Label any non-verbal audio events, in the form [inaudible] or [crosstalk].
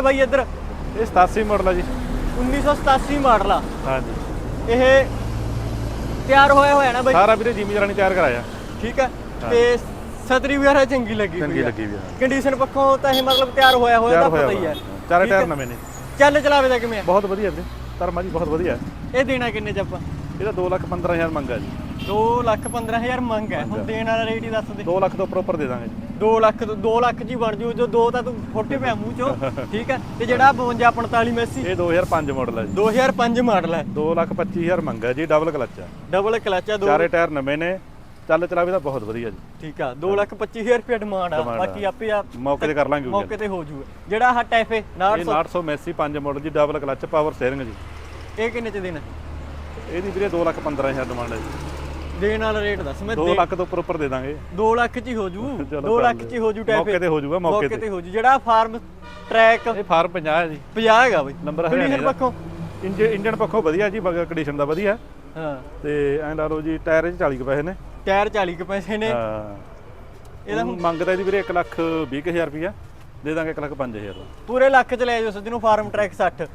ਹੈ ਬਾਈ ਇੱਧਰ? ਇਹ 87 ਮਾਡਲ ਆ ਜੀ। 1987 ਮਾਡਲ ਆ। ਹਾਂਜੀ। ਇਹ ਤਿਆਰ ਹੋਇਆ ਹੋਇਆ ਨਾ ਬਾਈ? ਸਾਰਾ ਵੀਰੇ ਜਿਮੀ ਜਰਾਨੀ ਤਿਆਰ ਕਰਾਇਆ। ਠੀਕ ਹੈ। ਤੇ ਸਤਰੀ ਵਗੈਰਾ ਚੰਗੀ ਲੱਗੀ ਚੰਗੀ ਲੱਗੀ ਵੀ ਕੰਡੀਸ਼ਨ ਪੱਖੋਂ ਤਾਂ ਇਹ ਮਤਲਬ ਤਿਆਰ ਹੋਇਆ ਹੋਇਆ ਤਾਂ ਪਤਾ ਹੀ ਹੈ। ਚਾਰੇ ਟਾਇਰ। ਨਵੇਂ ਨੇ। ਚੱਲ ਚਲਾਵੇ ਦਾ ਕਿਵੇਂ ਆ? ਬਹੁਤ ਵਧੀਆ ਵੀਰੇ। ਧਰਮਾ ਜੀ ਬਹੁਤ ਵਧੀਆ। ਇਹ ਦੇਣਾ ਕਿੰਨੇ ਚ ਆਪਾਂ? ਇਹਦਾ 2 ਲੱਖ 15000 ਮੰਗਾ ਜੀ। 2 ਲੱਖ 15000 ਮੰਗ ਹੈ ਹੁਣ ਦੇਣ ਵਾਲਾ ਰੇਟ ਹੀ ਦੱਸ ਦੇ। 2 ਲੱਖ ਤੋਂ ਪ੍ਰੋਪਰ ਦੇ ਦਾਂਗੇ ਜੀ। 2 ਲੱਖ ਤੋਂ 2 ਲੱਖ ਜੀ ਬਣ ਜੂ ਜੋ 2 ਤਾਂ ਤੂੰ ਫੋਟੇ ਪਿਆ ਮੂੰਹ ਚੋਂ [laughs] ਠੀਕ ਹੈ? ਤੇ ਜਿਹੜਾ 52 45 ਮੈਸੀ। ਇਹ 2005 ਮਾਡਲ ਹੈ ਜੀ। 2005 ਮਾਡਲ ਹੈ। 2 ਲੱਖ 25000 ਮੰਗਾ ਜੀ ਡਬਲ ਕਲਚ ਆ। ਡਬਲ ਕਲਚ ਹੈ ਦੋ ਚਾਰੇ ਟਾਇਰ ਨਵੇਂ ਨੇ ਚੱਲ ਚਲਾਵੇ ਤਾਂ ਬਹੁਤ ਵਧੀਆ ਜੀ। ਠੀਕ ਆ 2 ਲੱਖ 25000 ਰੁਪਏ ਡਿਮਾਂਡ ਆ। ਬਾਕੀ ਆਪੇ ਆ ਮੌਕੇ ਤੇ ਕਰ ਲਾਂਗੇ ਮੌਕੇ ਤੇ ਹੋ ਜੂਗਾ। ਜਿਹੜਾ ਟੈਫੇ ਇਹ 900 900 ਮੈਸੀ 5 ਮਾਡਲ ਜੀ ਡਬਲ ਕਲਚ ਪਾਵਰ ਸਟੀਅਰਿੰਗ ਜੀ। ਇਹ ਕਿੰਨੇ ਚ ਦੇਣਾ? ਇਹਦੀ ਵੀਰੇ 2 ਲੱਖ 15000 ਡਿਮਾਂਡ ਹੈ ਜੀ। ਦੇਣ ਵਾਲਾ ਰੇਟ ਦੱਸ ਮੈਂ 2 ਲੱਖ ਤੋਂ ਉੱਪਰ ਉੱਪਰ ਦੇ ਦਾਂਗੇ। 2 ਲੱਖ ਚ ਹੀ ਹੋ ਜੂ। ਚਲੋ 2 ਕਰ ਲੱਖ। ਚ ਹੀ ਹੋ ਜੂ ਟੈਫੇ ਮੌਕੇ ਤੇ ਹੋ ਜਾਊਗਾ ਮੌਕੇ ਤੇ। ਹੋ ਜੂ। ਜਿਹੜਾ ਫਾਰਮ ਟਰੈਕ ਇਹ ਫਾਰਮ 50 ਹੈ ਜੀ। 50 ਹੈਗਾ ਬਈ। ਨੰਬਰ ਹਰਿਆਣੇ ਦਾ ਪੱਖੋਂ? ਇੰਜਨ ਪੱਖੋਂ ਵਧੀਆ ਜੀ ਕੰਡੀਸ਼ਨ ਦਾ ਵਧੀਆ। ਹਾਂ। ਤੇ ਐਂ ਲਾ ਲਓ ਜੀ ਟਾਇਰ ਇਹ 'ਚ 40 ਕੁ ਪੈਸੇ ਨੇ। ਟਾਇਰ 40 ਕੁ ਪੈਸੇ ਨੇ। ਹਾਂ। ਇਹਦਾ ਇਹਦਾ ਮੰਗਦਾ ਇਹਦੀ ਵੀਰੇ 1 ਲੱਖ 20000 ਰੁਪਇਆ ਦੇ ਦਾਂਗੇ 1 ਲੱਖ 5000 ਦਾ ਪੂਰੇ ਲੱਖ ਚ ਲੈ ਜਾਓ ਸੱਜਣੋ ਫਾਰਮ ਟਰੈਕ 60